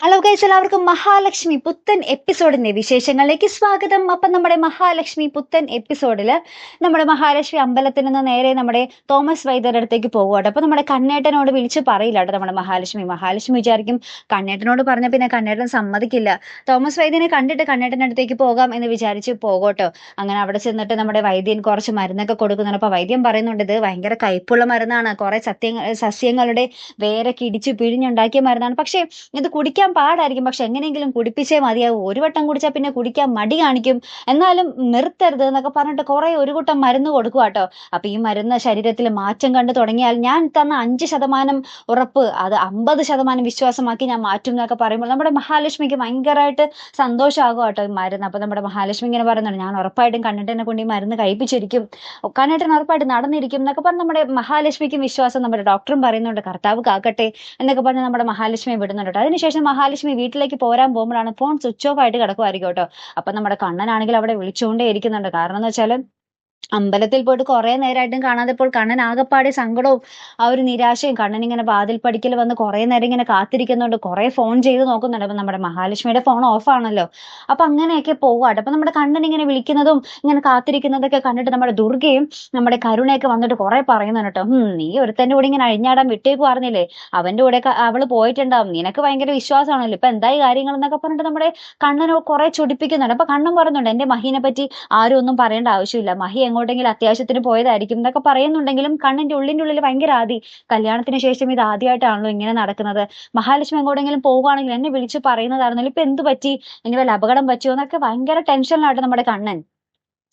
Hello guys എല്ലാവർക്കും മഹാലക്ഷ്മി പുത്തൻ എപ്പിസോഡിന്റെ വിശേഷങ്ങളിലേക്ക് സ്വാഗതം. അപ്പം നമ്മുടെ മഹാലക്ഷ്മി പുത്തൻ എപ്പിസോഡിൽ നമ്മുടെ മഹാലക്ഷ്മി അമ്പലത്തിൽ നിന്ന് നേരെ നമ്മുടെ തോമസ് വൈദ്യരുടെ അടുത്തേക്ക് പോകുകട്ടോ അപ്പം നമ്മുടെ കണ്ണേട്ടനോട് വിളിച്ച് പറയില്ല കേട്ടോ നമ്മുടെ മഹാലക്ഷ്മി. മഹാലക്ഷ്മി വിചാരിക്കും കണ്ണേട്ടനോട് പറഞ്ഞ പിന്നെ കണ്ണേട്ടൻ സമ്മതിക്കില്ല. തോമസ് വൈദ്യനെ കണ്ടിട്ട് കണ്ണേട്ടന്റെ അടുത്തേക്ക് പോകാം എന്ന് വിചാരിച്ച് പോകട്ടോ. അങ്ങനെ അവിടെ ചെന്നിട്ട് നമ്മുടെ വൈദ്യൻ കുറച്ച് മരുന്നൊക്കെ കൊടുക്കുന്നുണ്ട്. അപ്പോൾ വൈദ്യം പറയുന്നുണ്ട് ഇത് ഭയങ്കര കയ്പുള്ള മരുന്നാണ്. കുറേ സത്യങ്ങൾ സസ്യങ്ങളുടെ വേരൊക്കെ ഇടിച്ച് പിഴിഞ്ഞുണ്ടാക്കിയ മരുന്നാണ്. പക്ഷേ ഇത് കുടിക്കാൻ പാടായിരിക്കും. പക്ഷെ എങ്ങനെയെങ്കിലും കുടിപ്പിച്ചേ മതിയാവും. ഒരു വട്ടം കുടിച്ചാൽ പിന്നെ കുടിക്കാൻ മടി കാണിക്കും. എന്നാലും നിർത്തരുത് എന്നൊക്കെ പറഞ്ഞിട്ട് കുറേ ഒരു കൂട്ടം മരുന്ന് കൊടുക്കുക കേട്ടോ അപ്പൊ ഈ മരുന്ന് ശരീരത്തിൽ മാറ്റം കണ്ടു തുടങ്ങിയാൽ ഞാൻ തന്ന അഞ്ച് ശതമാനം ഉറപ്പ് അത് അമ്പത് ശതമാനം വിശ്വാസമാക്കി ഞാൻ മാറ്റും എന്നൊക്കെ പറയുമ്പോൾ നമ്മുടെ മഹാലക്ഷ്മിക്ക് ഭയങ്കരമായിട്ട് സന്തോഷമാകും കേട്ടോ ഈ മരുന്ന്. അപ്പൊ നമ്മുടെ മഹാലക്ഷ്മി ഇങ്ങനെ പറയുന്നുണ്ട് ഞാൻ ഉറപ്പായിട്ടും കണ്ണിട്ടനെ കൊണ്ട് ഈ മരുന്ന് കഴിപ്പിച്ചിരിക്കും. കണ്ണിട്ടൻ ഉറപ്പായിട്ട് നടന്നിരിക്കും എന്നൊക്കെ പറഞ്ഞ് നമ്മുടെ മഹാലക്ഷ്മിക്കും വിശ്വാസം നമ്മുടെ ഡോക്ടറും പറയുന്നുണ്ട് കർത്താവ് കാക്കട്ടെ എന്നൊക്കെ പറഞ്ഞ് നമ്മുടെ മഹാലക്ഷ്മി വിടുന്നുണ്ട് അതിനുശേഷം മഹാലക്ഷ്മി വീട്ടിലേക്ക് പോരാൻ പോകുമ്പോഴാണ് ഫോൺ സ്വിച്ച് ഓഫ് ആയിട്ട് കിടക്കുമായിരിക്കും കേട്ടോ. അപ്പൊ നമ്മുടെ കണ്ണനാണെങ്കിൽ അവിടെ വിളിച്ചുകൊണ്ടേ ഇരിക്കുന്നുണ്ട് കാരണം എന്ന് വെച്ചാൽ അമ്പലത്തിൽ പോയിട്ട് കുറെ നേരമായിട്ടും കാണാതെ ഇപ്പോൾ കണ്ണൻ ആകെപ്പാടെ സങ്കടവും ആ ഒരു നിരാശയും കണ്ണൻ ഇങ്ങനെ വാതിൽ പടിക്കൽ വന്ന് കുറെ നേരം ഇങ്ങനെ കാത്തിരിക്കുന്നുണ്ട്. കുറെ ഫോൺ ചെയ്ത് നോക്കുന്നുണ്ട്. അപ്പൊ നമ്മുടെ മഹാലക്ഷ്മിയുടെ ഫോൺ ഓഫ് ആണല്ലോ. അപ്പൊ അങ്ങനെയൊക്കെ പോവാട്ടെ അപ്പൊ നമ്മുടെ കണ്ണൻ ഇങ്ങനെ വിളിക്കുന്നതും ഇങ്ങനെ കാത്തിരിക്കുന്നതൊക്കെ കണ്ടിട്ട് നമ്മുടെ ദുർഗയും നമ്മുടെ കരുണയൊക്കെ വന്നിട്ട് കുറെ പറയുന്നുണ്ട് കേട്ടോ. നീ ഒരുത്തന്റെ കൂടെ ഇങ്ങനെ അഴിഞ്ഞാടാൻ വിട്ടേക്ക് പറഞ്ഞില്ലേ അവന്റെ കൂടെ അവൾ പോയിട്ടുണ്ടാവും. നിനക്ക് ഭയങ്കര വിശ്വാസമാണല്ലോ. ഇപ്പൊ എന്തായി കാര്യങ്ങൾ എന്നൊക്കെ പറഞ്ഞിട്ട് നമ്മുടെ കണ്ണനോ കുറെ ചൊടിപ്പിക്കുന്നുണ്ട്. അപ്പൊ കണ്ണൻ പറയുന്നുണ്ട് എന്റെ മഹീനെ പറ്റി ആരും ഒന്നും പറയേണ്ട ആവശ്യമില്ല. മഹി എങ്ങോട്ടെങ്കിലും അത്യാവശ്യത്തിന് പോയതായിരിക്കും എന്നൊക്കെ പറയുന്നുണ്ടെങ്കിലും കണ്ണിന്റെ ഉള്ളിന്റെ ഉള്ളിൽ ഭയങ്കര ആദി. കല്യാണത്തിന് ശേഷം ഇത് ആദ്യമായിട്ടാണല്ലോ ഇങ്ങനെ നടക്കുന്നത്. മഹാലക്ഷ്മി എങ്ങോട്ടെങ്കിലും പോവുകയാണെങ്കിൽ എന്നെ വിളിച്ച് പറയുന്നതായിരുന്നല്ലോ. ഇപ്പൊ എന്ത് പറ്റി? ഇനി വല്ല അപകടം പറ്റിയോ എന്നൊക്കെ ഭയങ്കര ടെൻഷനിലായിട്ട് നമ്മുടെ കണ്ണൻ.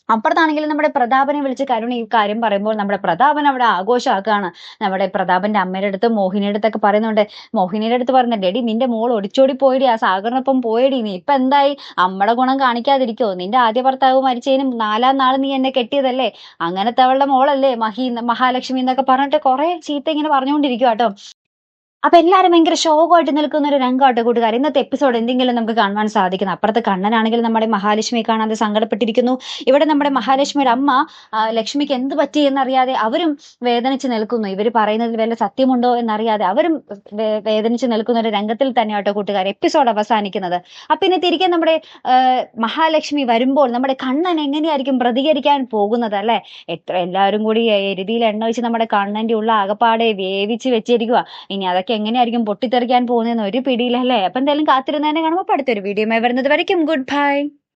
അപ്പുറത്താണെങ്കിലും നമ്മുടെ പ്രതാപനെ വിളിച്ച് കരുണ ഈ കാര്യം പറയുമ്പോൾ നമ്മുടെ പ്രതാപൻ അവിടെ ആഘോഷമാക്കുകയാണ്. നമ്മുടെ പ്രതാപന്റെ അമ്മയുടെ അടുത്ത് മോഹിനിയുടെ അടുത്തൊക്കെ പറയുന്നുണ്ട്. മോഹിനിയുടെ അടുത്ത് പറയുന്നത് എടി നിന്റെ മോൾ ഒടിച്ചോടി പോയിടി ആ സാഗറിനൊപ്പം പോയടി നീ. ഇപ്പൊ എന്തായി? അമ്മയുടെ ഗുണം കാണിക്കാതിരിക്കോ? നിന്റെ ആദ്യ ഭർത്താവ് മരിച്ചതിനും നാലാം നാൾ നീ എന്നെ കെട്ടിയതല്ലേ? അങ്ങനത്തെ അവളുടെ മോളല്ലേ മഹി മഹാലക്ഷ്മി എന്നൊക്കെ പറഞ്ഞിട്ട് കുറെ ചീത്ത ഇങ്ങനെ പറഞ്ഞുകൊണ്ടിരിക്കും കേട്ടോ അപ്പൊ എല്ലാരും ഭയങ്കര ശോകമായിട്ട് നിൽക്കുന്ന ഒരു രംഗമായിട്ട് കൂട്ടുകാർ ഇന്നത്തെ എപ്പിസോഡ് എന്തെങ്കിലും നമുക്ക് കാണുവാൻ സാധിക്കുന്നു. അപ്പുറത്ത് കണ്ണനാണെങ്കിൽ നമ്മുടെ മഹാലക്ഷ്മി കാണാതെ സങ്കടപ്പെട്ടിരിക്കുന്നു. ഇവിടെ നമ്മുടെ മഹാലക്ഷ്മിയുടെ അമ്മ ലക്ഷ്മിക്ക് എന്ത് പറ്റി എന്നറിയാതെ അവരും വേദനിച്ച് നിൽക്കുന്നു. ഇവർ പറയുന്നതിൽ വല്ല സത്യമുണ്ടോ എന്നറിയാതെ അവരും വേദനിച്ച് നിൽക്കുന്ന ഒരു രംഗത്തിൽ തന്നെയാട്ടോ കൂട്ടുകാർ എപ്പിസോഡ് അവസാനിക്കുന്നത്. അപ്പൊ ഇനി തിരികെ നമ്മുടെ മഹാലക്ഷ്മി വരുമ്പോൾ നമ്മുടെ കണ്ണൻ എങ്ങനെയായിരിക്കും പ്രതികരിക്കാൻ പോകുന്നത് അല്ലെ? എത്ര എല്ലാവരും കൂടി എരുതിയിൽ എണ്ണ വെച്ച് നമ്മുടെ കണ്ണന്റെ ഉള്ള ആകപ്പാടെ വേവിച്ച് വെച്ചിരിക്കുക ഇനി അതൊക്കെ എങ്ങനെയായിരിക്കും പൊട്ടിത്തെറിക്കാൻ പോകുന്നതെന്ന് ഒരു പിടിയിലല്ലേ? അപ്പൊ എന്തായാലും കാത്തിരുന്നതിനെ കാണുമ്പോൾ അടുത്തൊരു വീഡിയോ വരുന്നത് വരയ്ക്കും. Good bye